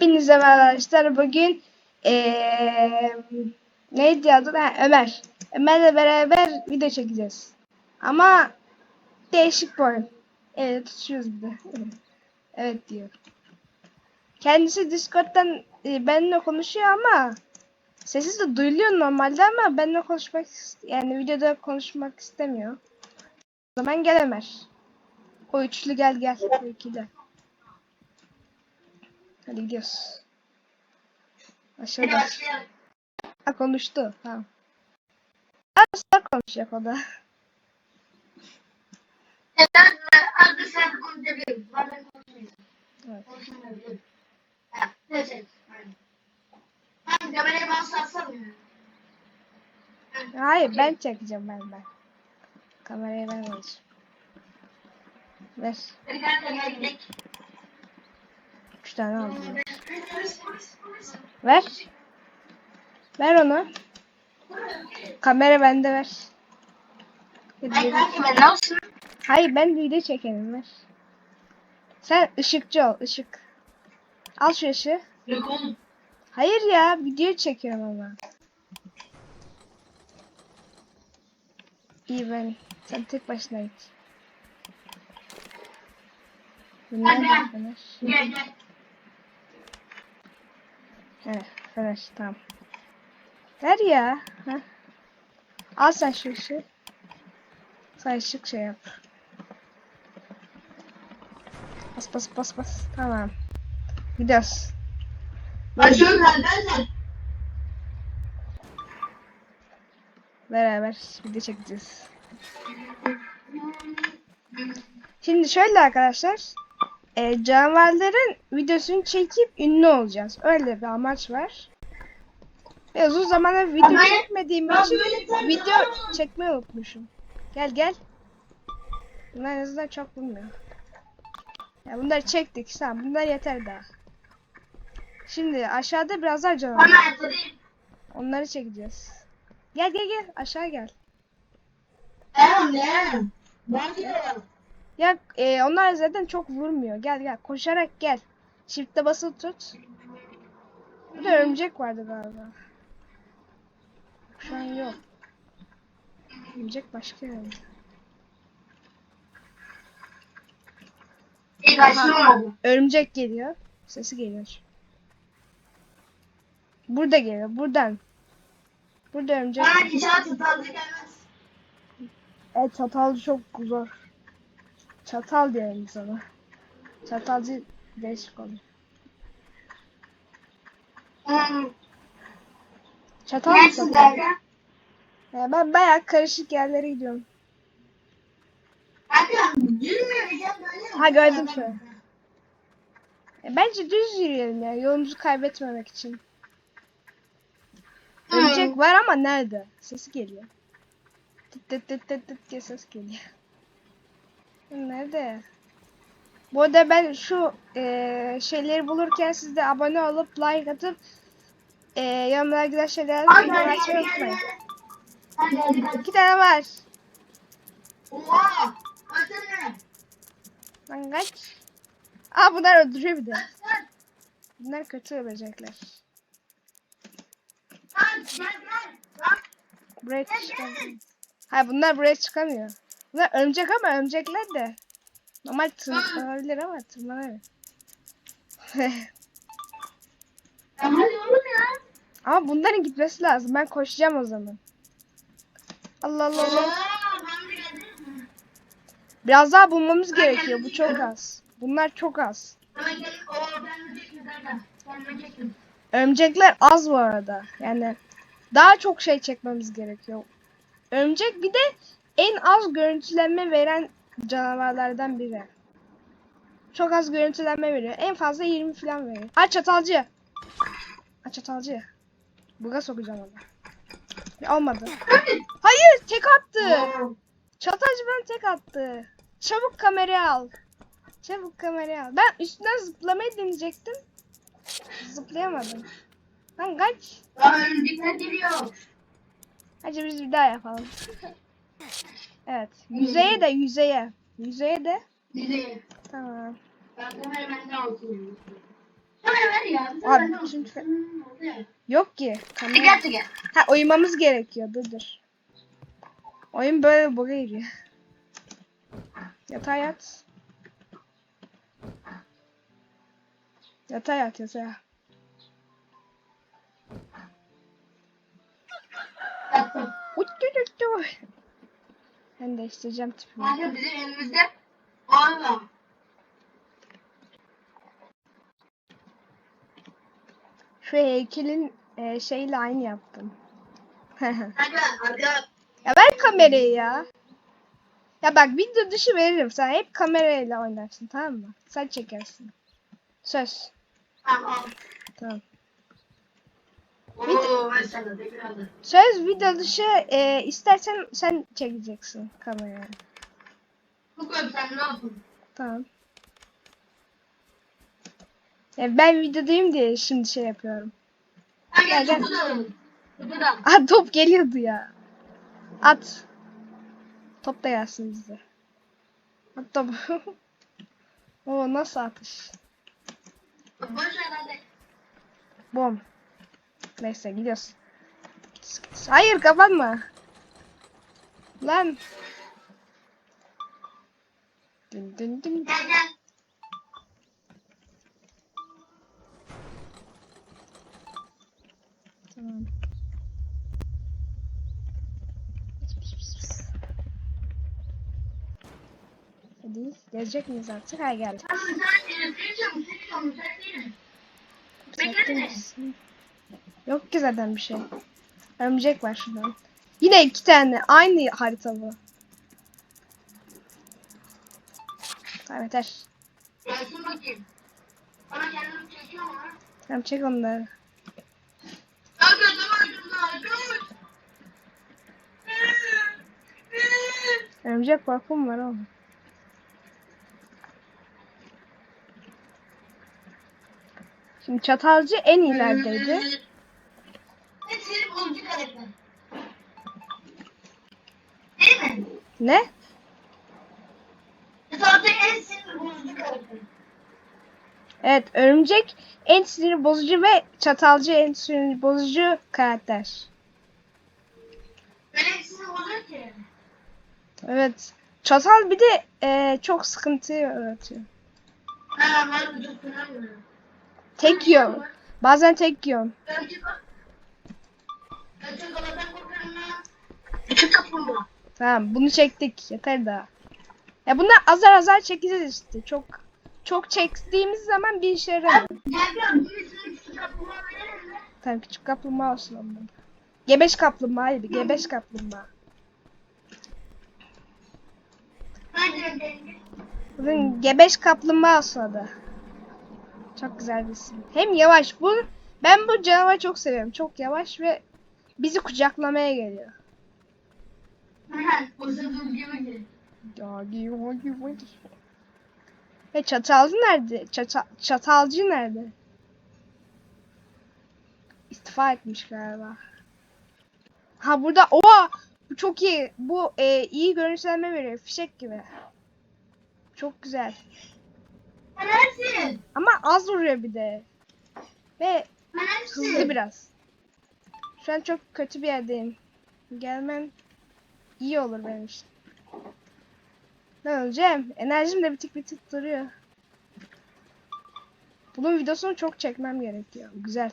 Hepinize merhaba arkadaşlar. Bugün eee neydi adı? Ha, Ömer. Ömer'le beraber video çekeceğiz. Ama değişik bir oyun. Evet tutuyoruz bir de. evet diyor. Kendisi Discord'dan e, benimle konuşuyor ama sesi de duyuluyor normalde ama benimle konuşmak yani videoda konuşmak istemiyor. O zaman gel Ömer. O üçlü gel gel. O. Hadi gidiyoruz. Aşağıda. Ha konuştu. Tamam. Arkadaşlar konuşacak o da. Sen. Evet. Hayır ben çekeceğim ben ben. Kamerayı ben alacağım. Ver. Hadi gel gel gidelim. Tane aldım. Ver. Ver onu. Kamera bende ver. Kanka ben olsun? Hayır ben video çekelim ver. Sen ışıkçı ol ışık. Al şu ışığı. Yok oğlum. Hayır ya video çekiyorum ama. İyi ben. Sen tek başına git. Bunlar da fener. Gel gel. He, fener tamam. Ver ya. Ha. Al sen şu ışığı. Sen ışık şey yap. Bas bas bas bas. Tamam. Gidiyoruz. Açıyorum arkadaşlar. Beraber video çekeceğiz. Şimdi şöyle arkadaşlar. E, canavarların videosunu çekip ünlü olacağız. Öyle bir amaç var. Ve uzun zamandır video Ama- çekmediğim Ben için sen- video çekmeyi unutmuşum. Gel gel. Bunlar en azından çok bulmuyor. Ya bunları çektik. Tamam bunlar yeter daha. Şimdi aşağıda biraz daha canavar. Onları çekeceğiz. Gel gel gel aşağı gel. Tamam ne? Ben gidiyorum. Ya e, onlar zaten çok vurmuyor. Gel gel koşarak gel. Shift'e basılı tut. Burada örümcek vardı galiba. Şu an yok. Örümcek başka yerde. Açılmadı. Örümcek geliyor. Sesi geliyor. Burada geliyor. Buradan. Burada örümcek. Bana inşaat tutardı gelmez. Evet çatalcı çok zor. Çatal diyelim sana. Çatalcı değişik olur. Hmm. Çatal mı çatal? Ya ben bayağı karışık yerlere gidiyorum. Kanka yürümüyor ya böyle mi? Ha, gördüm şu an. E, bence düz yürüyelim ya yolumuzu kaybetmemek için. Hmm. Örümcek var ama nerede? Sesi geliyor. Tıt tıt tıt tıt tıt diye ses geliyor. Nerede? Bu arada ben şu e, şeyleri bulurken siz de abone olup like atıp e, yanımda güzel şeyler hadi. unutmayın. İki tane var. Oha! Lan kaç. Aa bunlar öldürüyor bir de. Bunlar kötü ölecekler. Buraya çıkamıyor. Hayır bunlar buraya çıkamıyor. Bunlar örümcek ama örümcekler de. Normal tırmanabilir ama tırmanamıyor. ya. ama bunların gitmesi lazım. Ben koşacağım o zaman. Allah Allah Allah. Biraz daha bulmamız gerekiyor. Bu çok az. Bunlar çok az. Örümcekler az bu arada. Yani daha çok şey çekmemiz gerekiyor. Örümcek bir de en az görüntülenme veren canavarlardan biri. Çok az görüntülenme veriyor. En fazla 20 falan veriyor. Ha çatalcı. Ha çatalcı. Buga sokacağım onu. Olmadı. Hayır tek attı. Çatalcı bana tek attı. Çabuk kamerayı al. Çabuk kamerayı al. Ben üstünden zıplamayı deneyecektim. Zıplayamadım. Lan kaç. Lan örümcekler geliyor. Hadi biz bir daha yapalım. Evet. Yüzeye de yüzeye. Yüzeye de. Bizi. Tamam. Ben kameramenden alıyorum. Bana ver ya. Abi, olsun. çünkü- Hmm. Yok ki. Kamera... Teker teker. Ha uyumamız gerekiyor. Dur dur. Oyun böyle boga giriyor. Yatağa yat. Yatağa yat yatağa. Ben değiştireceğim tipimi. Kanka bizim elimizde Valla. Şu heykelin e, şeyle aynı yaptım. Kanka arka ya ver kamerayı ya. Ya bak video dışı veririm. Sen hep kamerayla oynarsın tamam mı? Sen çekersin. Söz. Tamam. Tamam. Oo ben sana tekrar aldım. Söz video dışı e, istersen sen çekeceksin kamerayı. Bu kadar sen ne yapın? Tamam. Ya ben videodayım diye şimdi şey yapıyorum. Kanka Gel, gel. topu da alalım. Topu da al. Top geliyordu ya. At. Top da gelsin bize. At topu. Oo nasıl atış? Boş ver hadi. Bom. Neyse gidiyoruz. Hayır kapanma. Lan. Dün. Gel gel. Tamam. Hadi gelecek miyiz artık? Ha geldik. Tamam sen e, seçiyorum seçiyorum müsait değilim. Beklesene. Sakin. Yok ki zaten bir şey. Örümcek var şuradan. Yine iki tane. Aynı harita bu. Tamam yeter. Gelsin bakayım. Bana kendimi çekiyor mu? Tamam çek onları. Örümcek korkum var oğlum. Şimdi çatalcı en ilerideydi. Ne senin bozucu karakter. Değil mi? Ne? Zaten en sinir bozucu karakter. Evet örümcek en sinir bozucu ve çatalcı en sinir bozucu karakter. Ben en sinir bozuyor ki. Evet. Çatal bir de eee, çok sıkıntı yaratıyor. Ha bu çok. Tek yiyorum. Bazen tek. Ben. Ben çok aladan korkarım lan. Küçük kaplumbağa. Tamam bunu çektik. Yeter daha. Ya bunlar azar azar çekeceğiz işte. Çok çok çektiğimiz zaman bir işe yaramıyor. Tamam küçük kaplumbağa olsun ondan. Gebeş kaplumbağa gibi. Gebeş kaplumbağa. Bugün gebeş kaplumbağa olsun adı. Çok güzel bir isim. Hem yavaş. Bu ben bu canavarı çok seviyorum. Çok yavaş ve bizi kucaklamaya geliyor. Yagi, yagi, yagi. Ve çatalcı nerede? Çata, çatalcı nerede? İstifa etmiş galiba. Ha burada oha bu çok iyi. Bu e, iyi görüntülenme veriyor. Fişek gibi. Çok güzel. Neresin? Ama az vuruyor bir de. Ve Neresin? hızlı biraz. Şu an çok kötü bir yerdeyim. Gelmen iyi olur benim için. Ne öleceğim? Enerjim de bitik bitik duruyor. Bunun videosunu çok çekmem gerekiyor. Güzel.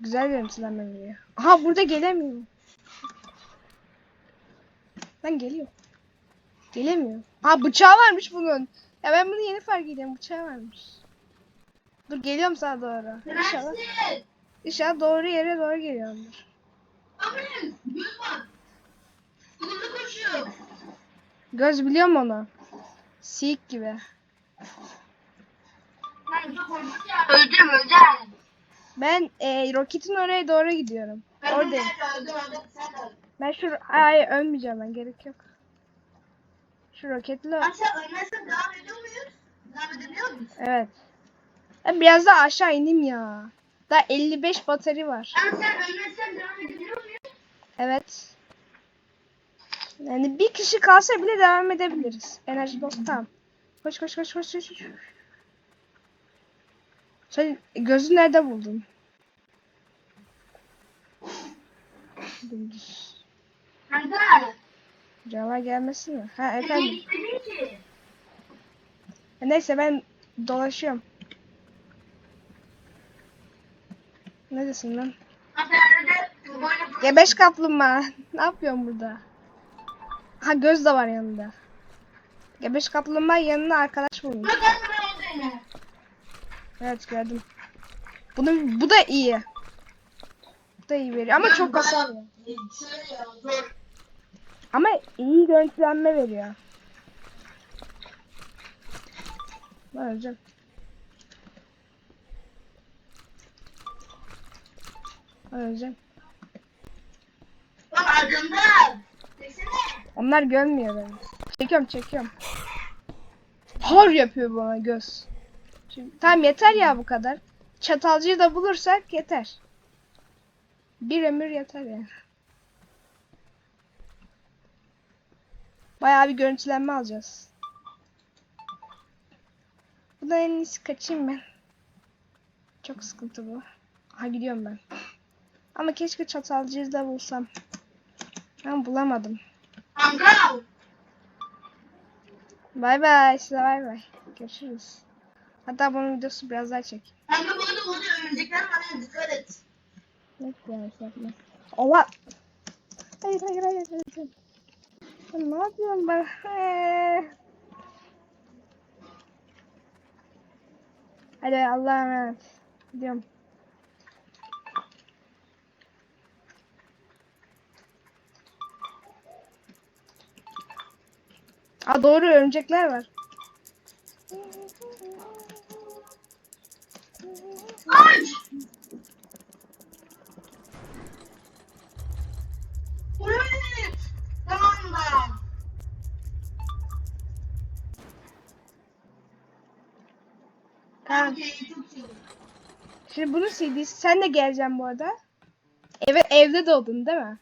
Güzel görüntülenme veriyor. Aha burada gelemiyorum. Ben geliyor. Gelemiyor. Aa bıçağı varmış bunun. Ya ben bunu yeni fark ediyorum. Bıçağı varmış. Dur geliyorum sana doğru. İnşallah. İnşallah doğru yere doğru geliyorumdur. Aferin. Göz bak. Hızlı koşuyor. Göz biliyor mu onu? Sik gibi. Ben çok korktum ya. Öleceğim öleceğim. Ben e, roketin oraya doğru gidiyorum. Oradayım. Öldüm öldüm sen de öldün. Ben şu ay ölmeyeceğim ben gerek yok. Şu roketle sen ölmezsen devam ediyor muyuz? Devam edebiliyor muyuz? evet. Ben biraz daha aşağı ineyim ya. Daha 55 batarya var. Lan sen ölmezsen devam edebiliyor muyuz? Evet. Yani bir kişi kalsa bile devam edebiliriz. Enerji dostu tamam. Koş koş koş koş koş. Sen gözü nerede buldun? Dümdüz. Kanka. Canavar gelmesin mi? Ha efendim. Neyse ben dolaşıyorum. Neredesin lan? Gebeş kaplumbağa. ne yapıyorsun burada? Ha göz de var yanında. Gebeş kaplumbağa yanına arkadaş bulmuş. Bak ben ben olduğunu. Evet gördüm. Bunu bu da iyi. Bu da iyi veriyor ama çok. Şey ya zor. Ama iyi görüntülenme veriyor. Ben öleceğim. Ben öleceğim. Bak arkamda. Desene. Onlar görmüyor beni. Çekiyorum çekiyorum. Hor yapıyor bana göz. Şimdi, tamam yeter ya bu kadar. Çatalcıyı da bulursak yeter. Bir ömür yeter yani. Bayağı bir görüntülenme alacağız. Buradan en iyisi kaçayım ben. Çok sıkıntı bu. Ha gidiyorum ben. Ama keşke çatalcıyı da bulsam. Ben bulamadım. Bay bay size bay bay. Görüşürüz. Hatta bunun videosu biraz daha çek. Kanka bu arada burada örümcekler var ya dikkat et. Ne yani yapma. Oha. Hayır hayır hayır. hayır. Sen ne yapıyorsun? Eee. Hadi Allah'a emanet. Gidiyorum. Aa doğru örümcekler var. Evet. Tamam da. Tamam. Şimdi bunun CD'si sen de geleceksin bu arada. Eve, evde doğdun değil mi?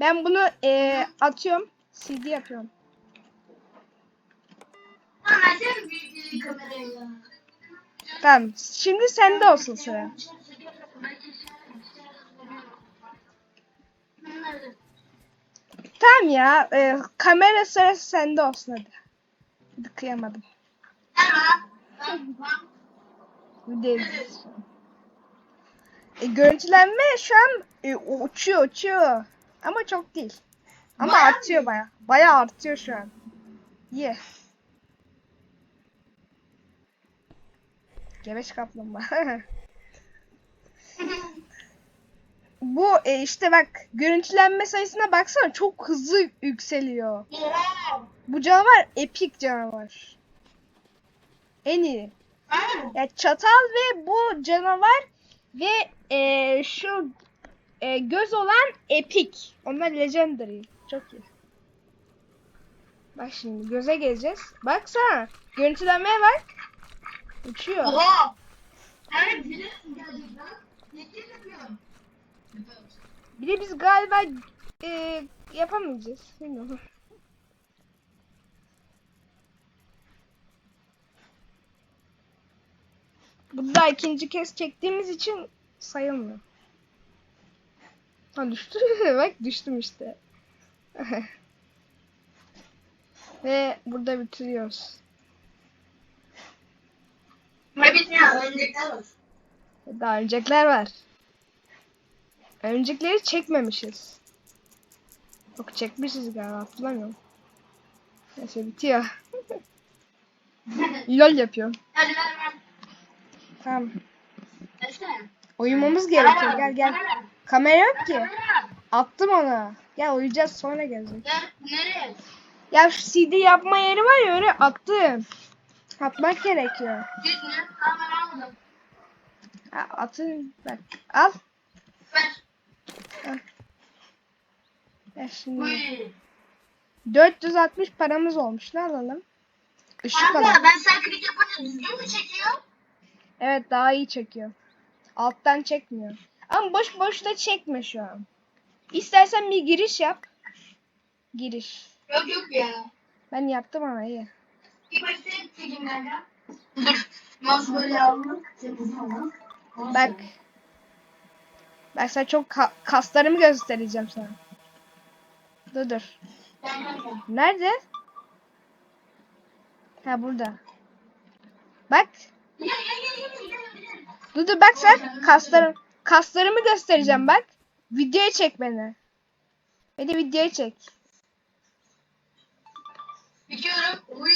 Ben bunu eee, atıyorum. CD yapıyorum. Tamam sen ya. Tamam. Şimdi sende olsun sıra. Tamam ya. eee, kamera sırası sende olsun hadi. Hadi kıyamadım. E, görüntülenme şu an e, uçuyor uçuyor. Ama çok değil. Ama Bayağı artıyor baya. Baya artıyor şu an. Ye. Gebeş kaplumbağa. Bu e, işte bak görüntülenme sayısına baksana çok hızlı yükseliyor. Bu canavar epik canavar. En iyi. Ya çatal ve bu canavar ve e, şu e, göz olan epik. Onlar legendary. Çok iyi. Bak şimdi göze geleceğiz. Baksana. Görüntülenmeye bak. Uçuyor. Oha! Evet biliyorsun gerçekten. Yetkili yapıyorum. Bir de biz galiba e, yapamayacağız. Bilmiyorum. Bu da ikinci kez çektiğimiz için sayılmıyor. Ha düştü. Bak düştüm işte. Ve burada bitiriyoruz. Ne bitmiyor, örümcekler var. Daha öncekler var. Öncekleri çekmemişiz. Yok çekmişiz galiba hatırlamıyorum. Neyse bitiyor. Lol yapıyorum. Hadi ver ver. Tamam. Versene. Uyumamız gerekiyor. Gel gel. kamera, Kamera yok ki. kamera. Attım onu. Gel uyuyacağız sonra gelecek. Gel, nereye? Ya şu CD yapma yeri var ya öyle attım. Atmak gerekiyor. Ne? Tamam ben. Ha, atın. Bak. Al. Ver. Ya şimdi. Uy. 460 paramız olmuş. Ne alalım? Işık Kanka alalım. ben sen klik yapınca düzgün mü çekiyor? Evet daha iyi çekiyor. Alttan çekmiyor. Ama boş boş da çekme şu an. İstersen bir giriş yap. Giriş. Yok yok ya. Ben yaptım ama iyi. Oldu. Bak. Bak sana çok ka- kaslarımı göstereceğim sana. Dur dur. Ben ben ben. Nerede? Ha burada. Bak. Dur dur bak sen kaslarım kaslarımı göstereceğim bak. Videoya çek beni. Beni videoya çek. Bitiyorum. Uy.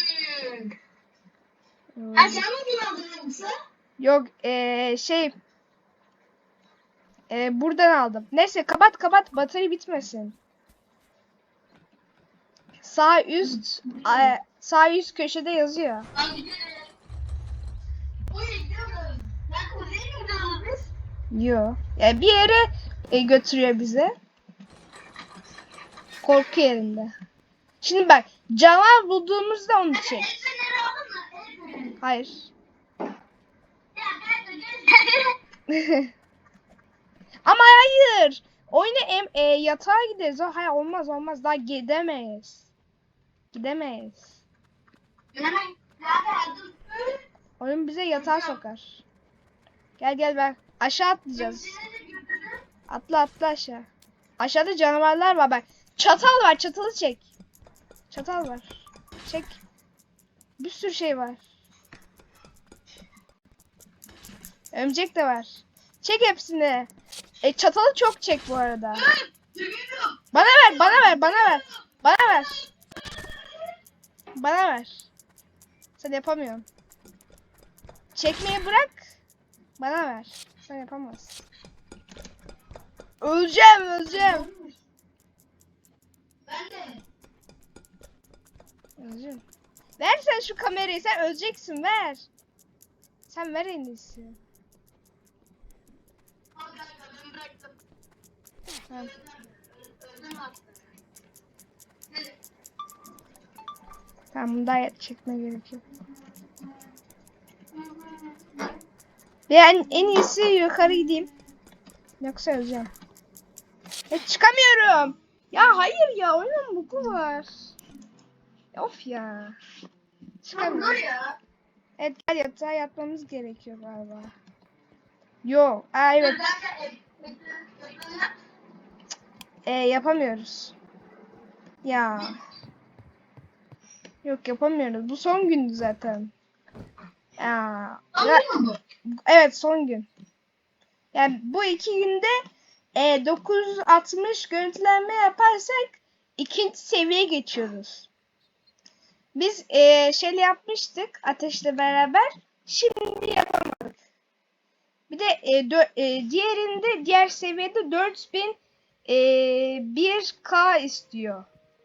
Hmm. Ha sen mi kullandın yoksa? Yok eee şey eee, buradan aldım. Neyse kapat kapat batarya bitmesin. Sağ üst a- sağ üst köşede yazıyor. Yo. Yani bir yere e, götürüyor bizi. Korku yerinde. Şimdi bak canavar bulduğumuzda onu çek. Hayır. Ama hayır. Oyuna em, e, yatağa gideriz. O hayır olmaz olmaz. Daha gidemeyiz. Gidemeyiz. Oyun bize yatağa sokar. Gel gel bak. Aşağı atlayacağız. Atla atla aşağı. Aşağıda canavarlar var bak. Çatal var çatalı çek. Çatal var. Çek. Bir sürü şey var. Örümcek de var. Çek hepsini. E çatalı çok çek bu arada. Bana ver, bana ver, bana ver. Bana ver. Bana ver. Sen yapamıyorsun. Çekmeyi bırak. Bana ver. Sen yapamazsın. Öleceğim, öleceğim. Öleceğim. Ver sen şu kamerayı, sen öleceksin, ver. Sen ver en iyisi. Tamam bunu daha çekme gerekiyor. Ben en iyisi yukarı gideyim. Yoksa öleceğim. Ya çıkamıyorum. Ya hayır ya oyunun bugu var. Of ya. Dur ya. Evet gel yatağa yatmamız gerekiyor galiba. Yo. Aa, evet. Dur, ben de- e, e, ekranı yap. E, yapamıyoruz. Ya. Yok yapamıyoruz. Bu son gündü zaten. Ya. Ya-? Evet son gün. Yani bu iki günde e, 960 görüntülenme yaparsak ikinci seviyeye geçiyoruz. Biz e, şeyle yapmıştık ateşle beraber. Şimdi yapamadık. Bir de e, dö- e, diğerinde diğer seviyede 4000 e, 1K istiyor.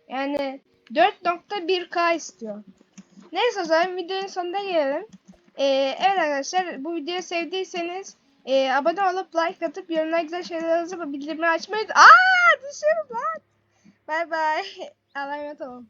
Yani 4.1K istiyor. Neyse o zaman videonun sonuna gelelim. Ee, evet arkadaşlar bu videoyu sevdiyseniz e, abone olup like atıp yorumlara güzel şeyler yazıp bildirimleri açmayı Aa düşüyorum lan. Bay bay. Allah'a emanet olun.